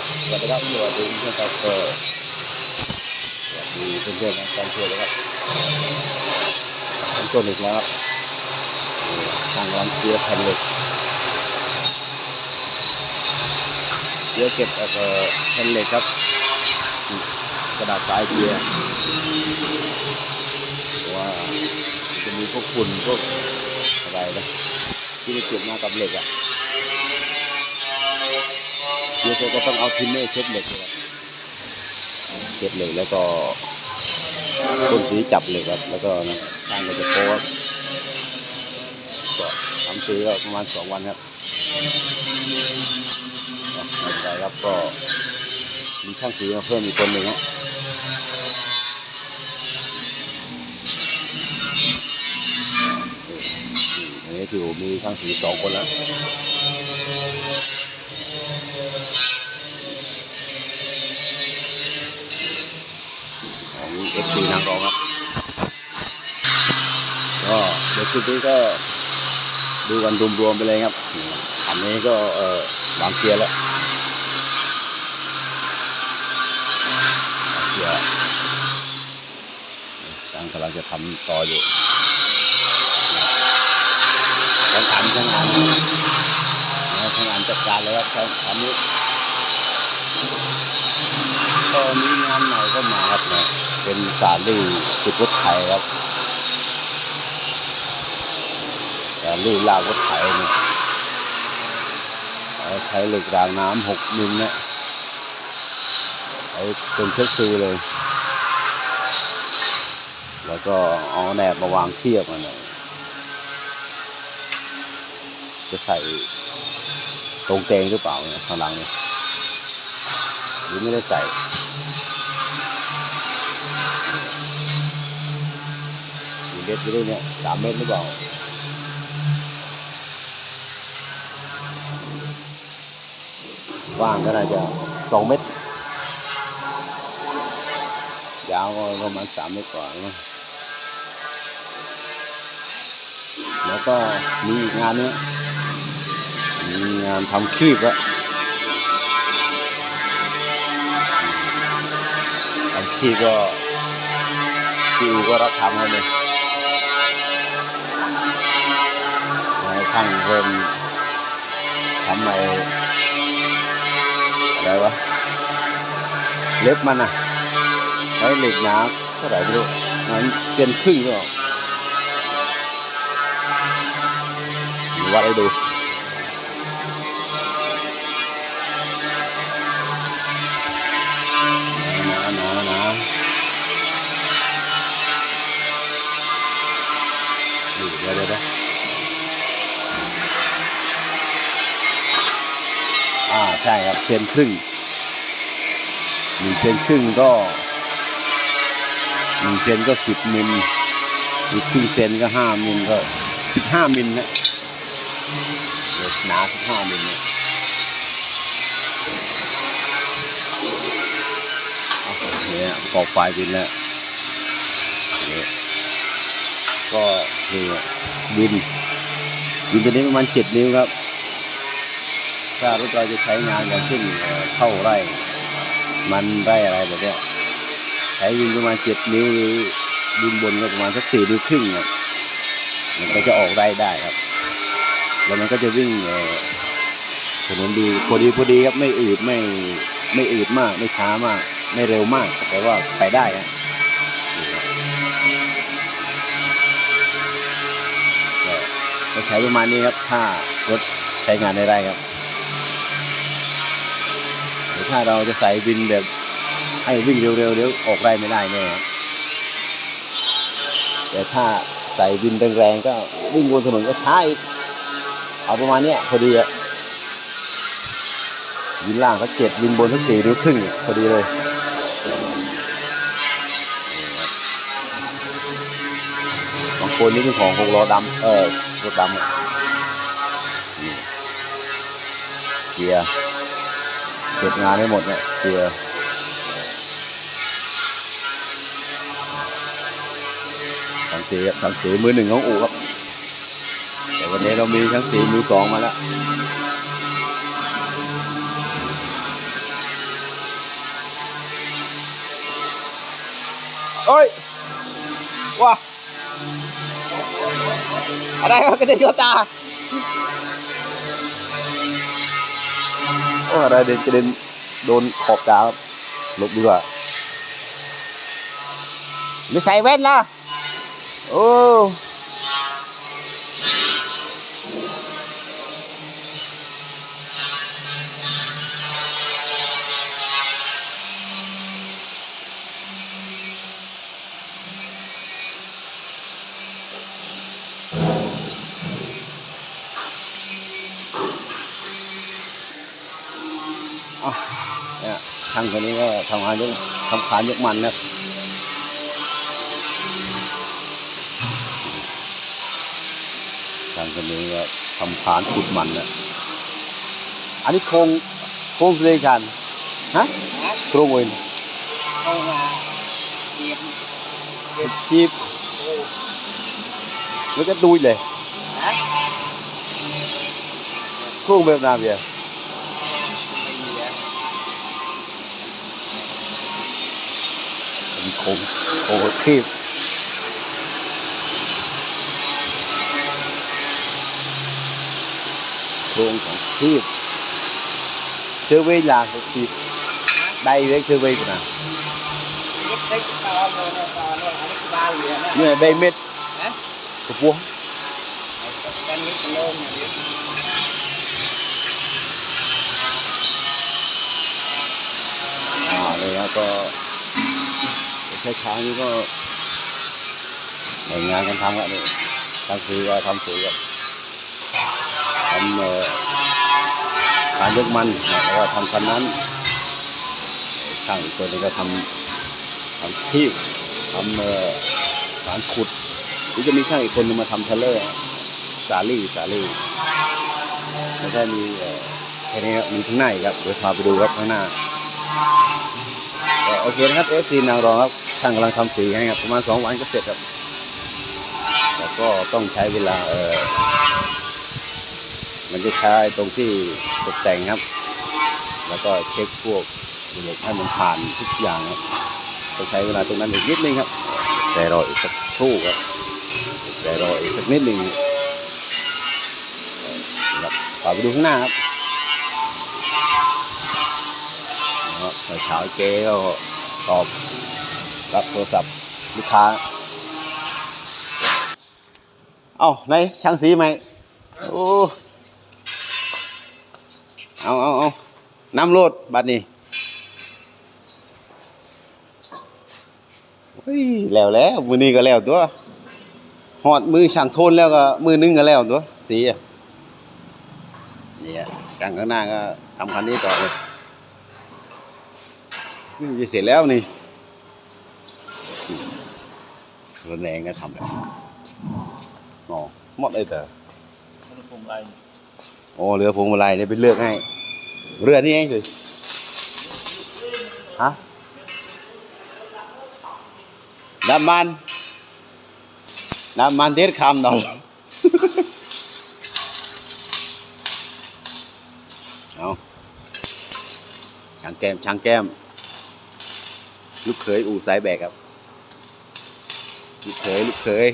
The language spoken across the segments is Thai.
สวัสดีครับสวัสดีเพื่อนครับก็สวัสดีเพื่อนๆนะการช่วยนะครับเป็นต้นอีกแล้วครับทางร้านเกียร์แผ่นเหล็กเกียร์เก็บเอ่อแผ่นเหล็กครับ กระดาษทรายเกียร์ว่าจะมีพวกฝุ่นพวกอะไรนะที่มันเก็บมากับเหล็กอะ เดี๋ยวก็ต้องเอาทินเนอร์เช็ดเหล็กเลยครับเช็ดเหล็กแล้วก็พ่นสีจับเหล็กครับแล้วก็นะช่างก็จะโป๊ะก็ทำสีก็ประมาณสองวันครับอะไม่เป็นไรครับก็มีช่างสีมาเพิ่มอีกคนหนึ่งฮะนี่อันนี้ถือว่ามีช่างสีสองคนแล้ว องเอฟซีนางรองครับก็เดี๋ยวคลิปนี้ก็ดูกันรวมๆไปเลยครับ อันนี้ก็เออวางเกียร์แล้วเกียร์กำลังกำลังจะทำต่ออยู่ช่างอันช่างอันนะช่างอันจัดการเลยครับช่างอันนี้ก็มีงานใหม่ก็มาครับเนี่ย เป็นสาลี่ติดรถไถครับสาลี่ลากรถไถเนี่ยใช้เหล็กรางน้ำหกมิลเนี่ยไอ้เป็นเชือกซือเลย แล้วก็เอาแหนบมาวางเทียบมันเนี่ยจะใส่ตรงเตงหรือเปล่าเนี่ยข้างหลังเนี่ยหรือไม่ได้ใส่ เมตรไม่รู้เนี่ยสามเมตรหรือเปล่าว่างก็น่าจะสองเมตร ยาวก็ประมาณสามเมตรกว่าแล้วก็มีงานเนี้ยมีงานทำคีบอะทำคีบก็พี่อูก็รับทำให้เลย ให้ช่างเพิ่มทำไมอะไรวะเล็บมันอะ ใช่ครับเซนครึ่งหนึ่งเซนครึ่งก็หนึ่งเซนก็สิบมิลอีกครึ่งเซนก็ห้ามิลก็สิบห้ามิลนะหนาสิบห้ามิลเนี่ยเอาเนี่ยกอกไฟบินแล้วเนี่ยก็นี่บินบินตัวนี้ประมาณเจ็ดนิ้วครับ ถ้ารถเราจะใช้งานอย่างเช่นเข้าไร่ มันไร่อะไรแบบนี้ใช้ยิงประมาณเจ็ดนิ้วหรือดินบนก็ประมาณสักสี่นิ้วครึ่งเนี่ยมันก็จะออกไร่ได้ครับ แล้วมันก็จะวิ่งถนนดีพอดีพอดีครับไม่อืดไม่ไม่อืดมาก ไม่ช้ามาก ไม่เร็วมาก แต่ว่าไปได้ครับก็ใช้ประมาณนี้ครับถ้ารถใช้งานไร่ครับ ถ้าเราจะใส่บินแบบให้วิ่งเร็วๆเดี๋ยวออกไรไม่ได้แน่ครับแต่ถ้าใส่บินแรงๆก็วิ่งบนถนนก็ช้าอีกเอาประมาณเนี้ยพอดีอะวินล่างก็เจ็ดวินบนทั้งสี่นิ้วครึ่งพอดีเลยบางคนนี่เป็นของหกล้อดำเออรถดำนี่เกียร์ เก็บงานให้หมดเนี่ยเสียทั้งสีทั้งสีมือหนึ่งของอู่ครับ แต่วันนี้เรามีทั้งสีมือสองมาแล้วโอ้ยว้าอะไรกระเด็นเข้ตา อ้อะไรเด็นกระเด็นโดนขอบตาครับหลบดีกว่าไม่ใส่แว่นล่ะโอ้ เนี่ยช่างคนนี้ก็ทำงานยกทำขานยกมันนะช่างคนนี้ก็ทำขานขุดมันนะอันนี้โครงโครงเลยกันฮะโครงเองเข้ามาเตรียมจีบแล้วก็ดูเลยนะโครงแบบนั้นเบีย โครงโครงคีบโครงของคีบเชื่อเวลาของคีบได้เล็กเชื่อเวลาได้ตอนเลยนะตอนเลยอันนี้คือบ้านเรือนนะเนี่ยได้เม็ดนะกระปัวกันนี้เป็นโล่งอ่างนี้อ่าเลยแล้วก็ ใช้ช้านี้ก็แบ่งงานกันทำกันนี่ทำสีก็ทำสีกันทำเอ่อการยกมันนะแล้วก็ทำคันนั้นช่างอีกคนหนึงก็ทำทำที่ทำเอ่อการขุดหรือจะมีช่างอีกคนหนึงมาทำเทเลอร์สาลี่สาลี่แล้วก็มีเอ่อแค่นี้ครับมีข้างในครับเดี๋ยวพาไปดูครับข้างหน้าโอเคนะครับเอฟซีนางรองครับ ช่างกำลังทำสีให้ครับประมาณสองวันก็เสร็จครับแต่ก็ต้องใช้เวลาเออมันจะใช้ตรงที่ตกแต่งครับ แล้วก็เช็คพวกระบบให้มันผ่านทุกอย่างครับต้องใช้เวลาตรงนั้นอีกนิดนึงครับ แต่รออีกสักครู่ครับ แต่รออีกสักนิดนึงครับขอไปดูข้างหน้าครับนะครับเมื่อเช้าเจ๊ก็ตอบ รับโทรศัพท์ลูกค้า เอ้าไหนช่างสีไหมโอ้เอาเอาเอาน้ำโลดบัดนี้เฮ้ยแล้วแล้วมือนี้ก็แล้วตัวหอดมือช่างโทนแล้วก็มือนึงก็แล้วตัวสีเนี่ยช่างข้างหน้าก็ทำคันนี้ต่อเลยนี่จะเสร็จแล้วนี่ รถแรงก็ทำแล้วอ๋อหมดเลยแต่มันคงไรโอ้เรือพวงมาลัยเนี่ยไปเลือกให้ เรือนี่เองเลยฮะน้ำมันน้ำมันเทศคำดอกเอาช่างแก้มช่างแก้ม ลูกเขยอู่สายแบกครับ ลูกเขยลูกเขย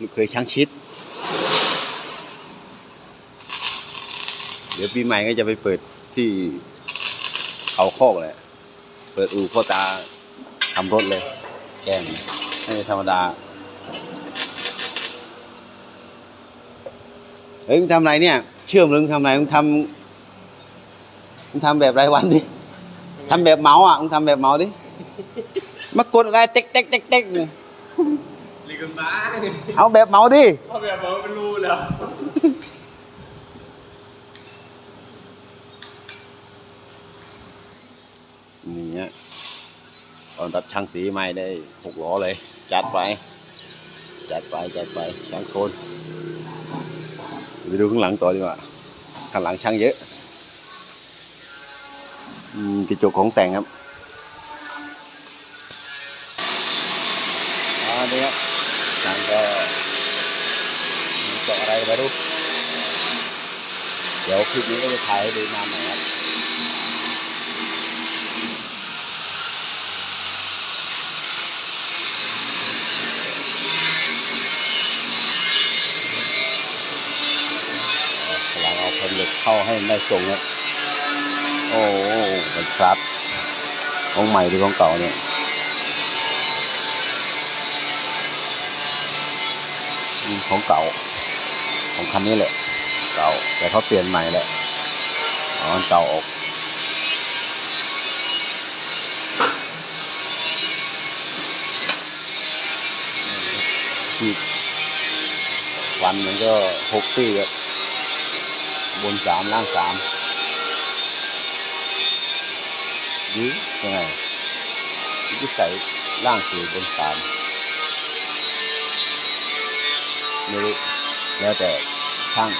ลูกเขยช่างชิด เดี๋ยวปีใหม่ก็จะไปเปิดที่เขาโคอกเลยเปิดอู่พ่อตาทำรถเลย แกงไม่ธรรมดา เฮ้ยมึงทำไรเนี่ย เชื่อมหรือมึงทำไรมึงทำมึงทำแบบรายวันดิทำแบบเมาส์อะมึงทำแบบเมาส์ดิ มากดอะไรเต็กเต็กเต็กเต็กเนี่ยลีกันบ้าเอาแบบเมาส์ดิพ่อแบบบอกไม่รู้แล้วนี่ฮะตอนรับช่างสีใหม่ได้หกล้อเลย จัดไป จัดไปจัดไปช่างโคนไปดูข้างหลังต่อดีกว่าข้างหลังช่างเยอะอืมกระจกของแต่งครับ ไม่รู้ เดี๋ยวคลิปนี้ก็จะถ่ายให้ดูนานหน่อยครับเหล็กเข้าให้ได้ทรงครับโอ้เป็นครับ ของใหม่หรือของเก่าเนี่ยของเก่า ของคันนี้แหละเก่าแต่เขาเปลี่ยนใหม่แล้วอ๋อเก่าออกที่วันมันก็หกปีครับบนสามล่างสามหรือยังไงที่ใส่ล่างสี่บนสามไม่รู้ แล้วแต่ช่าง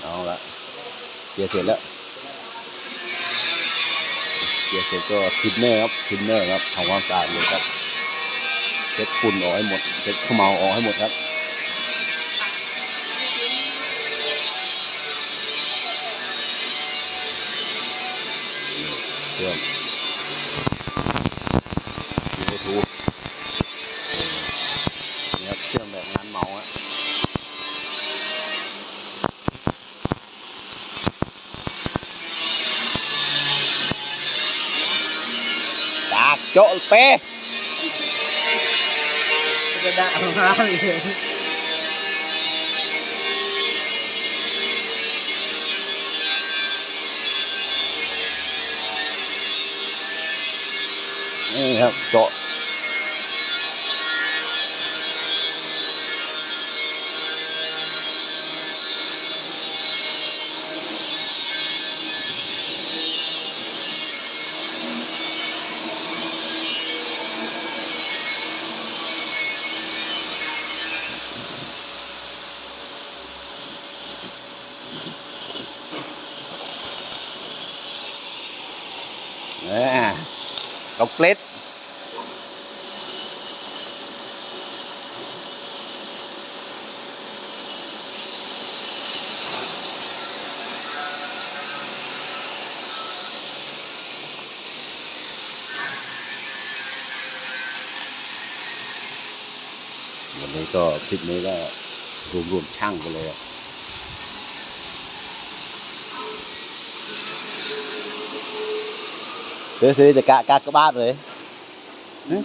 เอาละเกียร์เสร็จแล้วเกียร์เสร็จก็ทินเนอร์ครับทินเนอร์ครับทำความสะอาดเลยครับเช็ดฝุ่นออกให้หมดเช็ดขมเมาออกให้หมดครับากโจ๊ะเป้จะด่ามาเลยนี่ครับโจะ เนี่ยกาเกล็ดวันนี้ก็คลิปนี้ก็รวมๆช่างไปเลยอะ ดี๋ยวซื้อจะกะกะกระบาดเลยนั่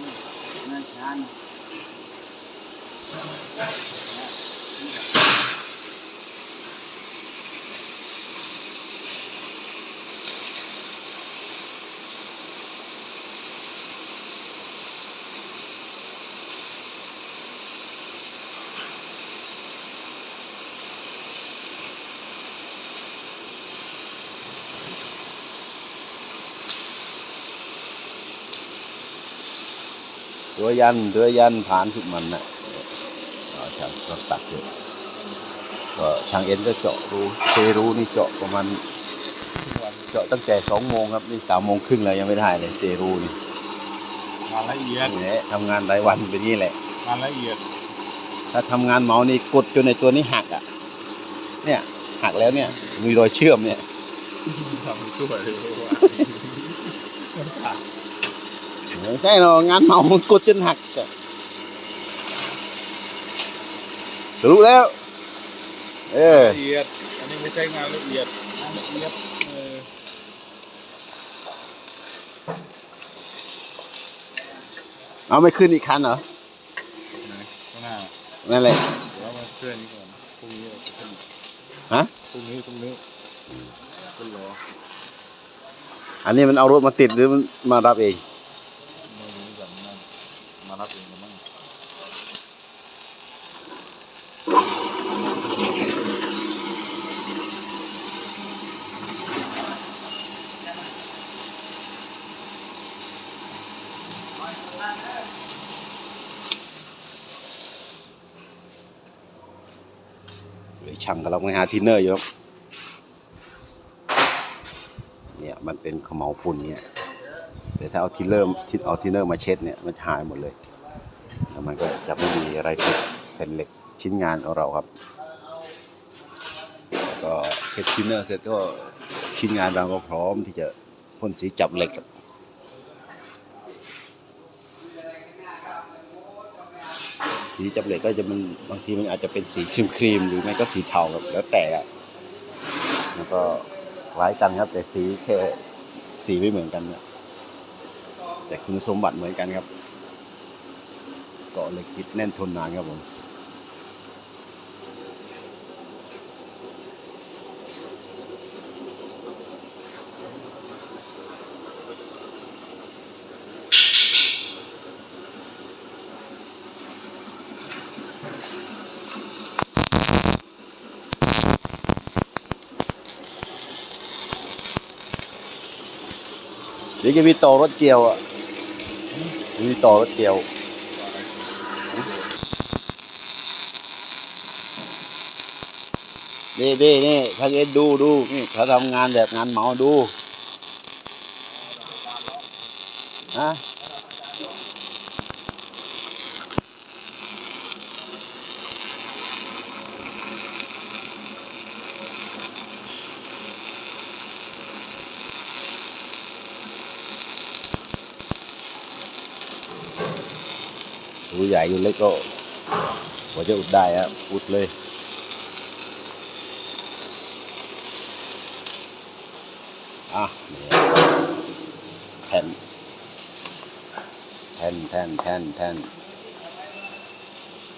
ตัวยันตัวยันผ่านทุกมันนะเอาช่างก็ตัดเลยก็ช่างเอ็นก็เจาะรูเซรูนี่เจาะประมาณเจาะตั้งแต่สองโมงครับนี่สามโมงครึ่งแล้วยังไม่ได้เลยเซรูนี่งานละเอียดนี่แหละทำงานรายวันเป็นนี่แหละงานละเอียด ถ้าทำงานเมานี่กดจนในตัวนี้หักอะ เนี่ยหักแล้วเนี่ย มีรอยเชื่อมเนี่ยทำช่วยเลยว่าไม่ ใช่หรอกงานเมามันกดจนหักอะรู้แล้ว เออละเอียด อันนี้ไม่ใช่งานละเอียดงานละเอียดเออเอาไม่ขึ้นอีกคันเหรอไหนข้างหน้านั่นแหละ เดี๋ยวมาเคลื่อนนี้ก่อนพรุ่งนี้เราจะขึ้นฮะ พรุ่งนี้พรุ่งนี้ขึ้นรออันนี้มันเอารถมาติดหรือมันมารับเอง ไม่รู้แบบนั้นมารับเองหรือมั้ง เดี๋ยวช่างกำลังไปหาทินเนอร์อยู่ครับเนี่ยมันเป็นขมเหลาฝุ่นเนี่ยแต่ถ้าเอาทินเนอร์ที่เอาทินเนอร์มาเช็ดเนี่ยมันจะหายหมดเลยแล้วมันก็จะไม่มีอะไรติดเป็นเหล็กชิ้นงานของเราครับแล้วก็เช็ดทินเนอร์เสร็จก็ชิ้นงานเราก็พร้อมที่จะพ่นสีจับเหล็กครับที สีจับเหล็กก็จะมันบางทีมันอาจจะเป็นสีครีมครีมหรือไม่ก็สีเทาครับแล้วแต่อะแล้วก็คล้ายกันครับ แต่สีแค่สีไม่เหมือนกันนะแต่คุณสมบัติเหมือนกันครับเกาะเหล็กติดแน่นทนนานครับผมี๋ยวจะมีต่อรถเกี่ยวอะมีต่อรถเกี่ยวนี่นี่นี่ถ้าเอ็ดดูดูนี่เขาทำงานแบบงานเหมาดูฮะ ใหญ่ดูเล็กก็พอจะอุดได้อะอุดเลยอะแผ่นแผ่นแผ่นแผ่นแผ่น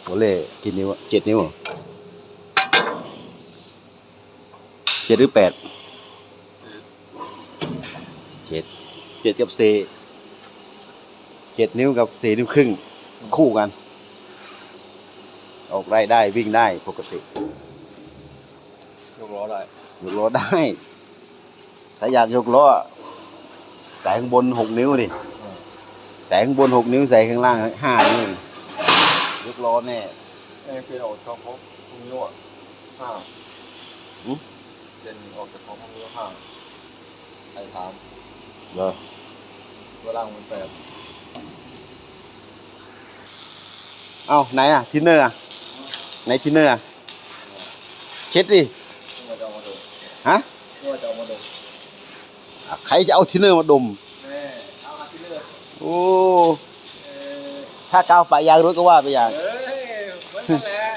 โอเล่กี่นิ้วเจ็ดนิ้วเจ็ดหรือแปดเจ็ดเจ็ดกับสี่เจ็ดนิ้วกับสี่นิ้วครึ่ง คู่กัน ออกได้ได้วิ่งได้ปกติยกล้อได้ยกล้อได้ ถ้าอยากยกล้อใส่ข้างบนหกนิ้วดิใส่ข้างบนหกนิ้วใส่ข้างล่างห้านิ้วยกล้อแน่เอ้ยเป็นออกจากของพวกนี้ว่ะห้าอุ๊ยเป็นออกจากของพวกนี้ห้าใครถามเหรอเวลามันแปด เอ้าไหนอะทินเนอร์อะไหนทินเนอร์อะเช็ดดิว่าจะเอามาดูฮะว่าจะเอามาดูอะใครจะเอาทินเนอร์มาดมแม่เอามาที่เลือกโอ้เอ้ยถ้ากาวปะยางรถก็ว่าไปอย่างเอ้ยเหมือนกันแหละ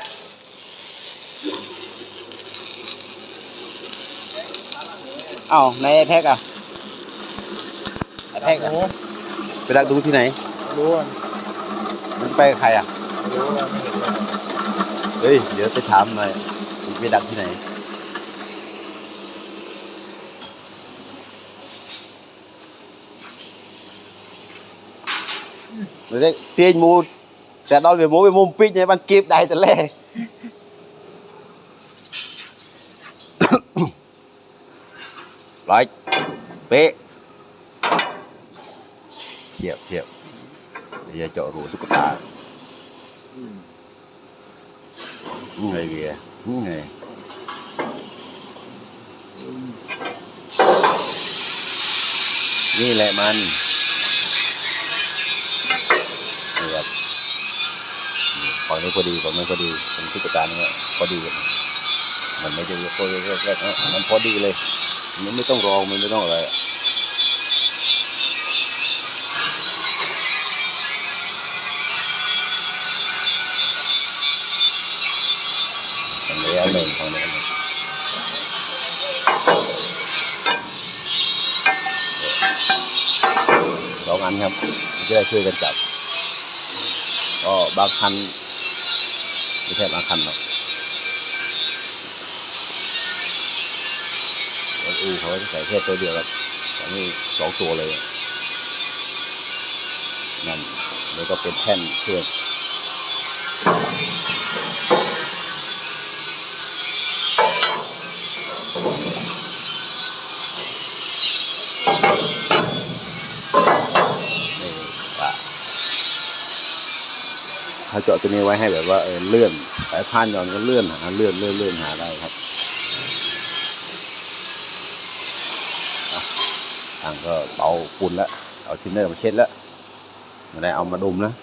เอ้าไหนไอ้แพ็กอะไอ้แพ็กอะไปดักดูที่ไหนรู้ว่ามันไปกับใครอะรู้ว่าไม่ เห็นเลยเฮ้ย เดี๋ยวไปถามหน่อยไปดักที่ไหน Rồi đấy, tiền mua Sẽ đo về mua về mua pít nha, bạn kịp đây cho lẹ Rồi, bế Chịu, chịu Bây giờ chỗ rủ tôi có tà อืม Người kìa, người นี่แหละมันนี่ครับนี่ฝั่งนี้พอดีฝั่งนี้พอดีตรงตุ๊กตาเนี่ยพอดีมันไม่ได้ยกโค้ยกแรกๆนะมันพอดีเลย มันไม่ต้องรองมันไม่ต้องอะไร ฝั่งนี้อันหนึ่งฝั่งนี้อันหนึ่งสองอันครับจะได้ช่วยกันจับก็บางคันไม่ใช่บางคันหรอกรถอูเขาใส่แค่ตัวเดียวครับแต่นี่สองตัวเลยนั่นแล้วก็เป็นแท่นเชื่อม เขาเจาะตัวนี้ไว้ให้แบบว่าเออเลื่อนสายพานย้อนก็เลื่อนหาเลื่อนเลื่อนเลื่อนหาได้ครับทางก็เบาฝุ่นแล้วเอาทินเนอร์มาเช็ดแล้วไม่ได้เอามาดมนะ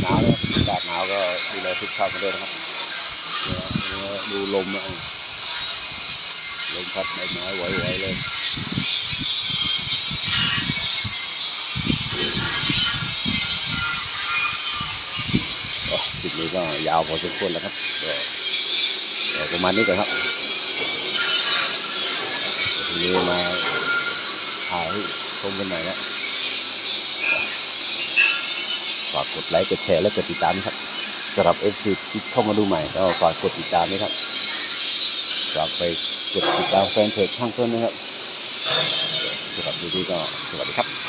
หนาวเลยอากาศหนาวก็ดูแลสุขภาพกันด้วยนะครับเดี๋ยวเดี๋ยวดูลมนะ ลมพัดใบไม้ไหวๆเลยโอ้คลิปนี้ก็ยาวพอสมควรแล้วครับเดี๋ยวประมาณนี้ก่อนครับทีนี้มาถ่ายชมกันหน่อยนะฝากกดไลค์กดแชร์และกดติดตามนะครับสำหรับเอฟซีที่เข้ามาดูใหม่ก็ฝากกดติดตามนะครับฝากไป กดติดตามแฟนเพจช่างเพิ่มนะครับสำหรับดูดีก็สวัสดีครับ